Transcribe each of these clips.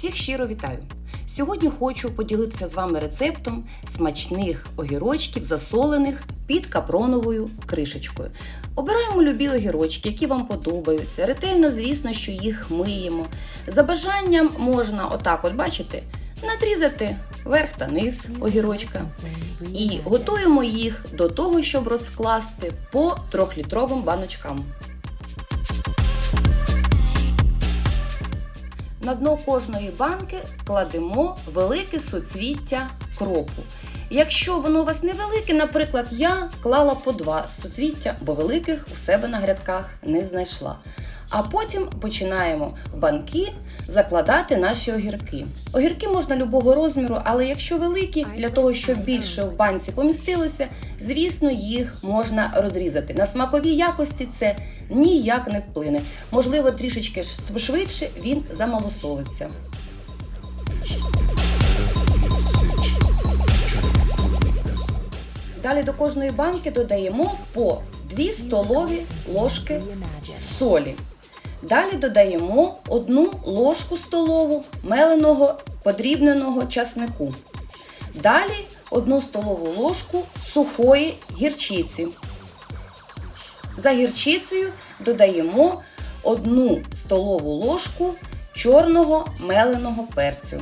Всіх щиро вітаю! Сьогодні хочу поділитися з вами рецептом смачних огірочків, засолених під капроновою кришечкою. Обираємо любі огірочки, які вам подобаються. Ретельно, звісно, що їх миємо. За бажанням можна, отак, от бачите, надрізати верх та низ огірочка. І готуємо їх до того, щоб розкласти по трьохлітровим баночкам. На дно кожної банки кладемо велике соцвіття кропу. Якщо воно у вас невелике, наприклад, я клала по два соцвіття, бо великих у себе на грядках не знайшла. А потім починаємо в банки закладати наші огірки. Огірки можна любого розміру, але якщо великі, для того, щоб більше в банці помістилося, звісно, їх можна розрізати. На смакові якості це ніяк не вплине. Можливо, трішечки швидше він замалосолиться. Далі до кожної банки додаємо по 2 столові ложки солі. Далі додаємо 1 ложку столову меленого подрібненого часнику. Далі 1 столову ложку сухої гірчиці. За гірчицею додаємо 1 столову ложку чорного меленого перцю.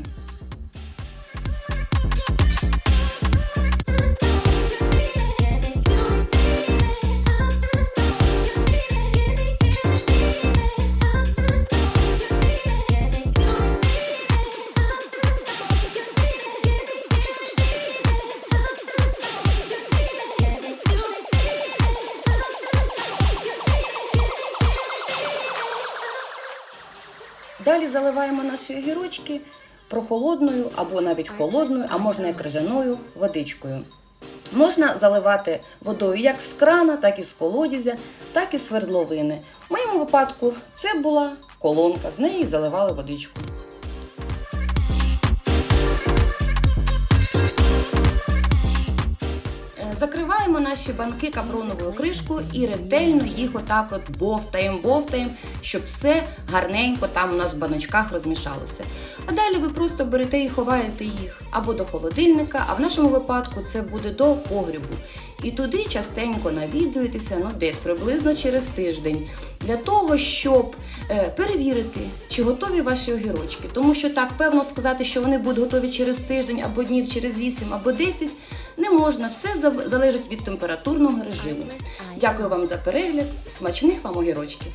Далі заливаємо наші огірочки прохолодною або навіть холодною, а можна і крижаною водичкою. Можна заливати водою як з крана, так і з колодязя, так і з свердловини. В моєму випадку це була колонка, з неї заливали водичку. Наші банки капроновою кришкою і ретельно їх отак от бовтаємо, бовтаємо, щоб все гарненько там у нас в баночках розмішалося. А далі ви просто берете і ховаєте їх або до холодильника, а в нашому випадку це буде до погрібу. І туди частенько навідуєтеся, ну десь приблизно через тиждень, для того, щоб е, перевірити, чи готові ваші огірочки. Тому що так певно сказати, що вони будуть готові через тиждень або днів через 8 або 10, не можна. Все залежить від температурного режиму. Дякую вам за перегляд. Смачних вам огірочків!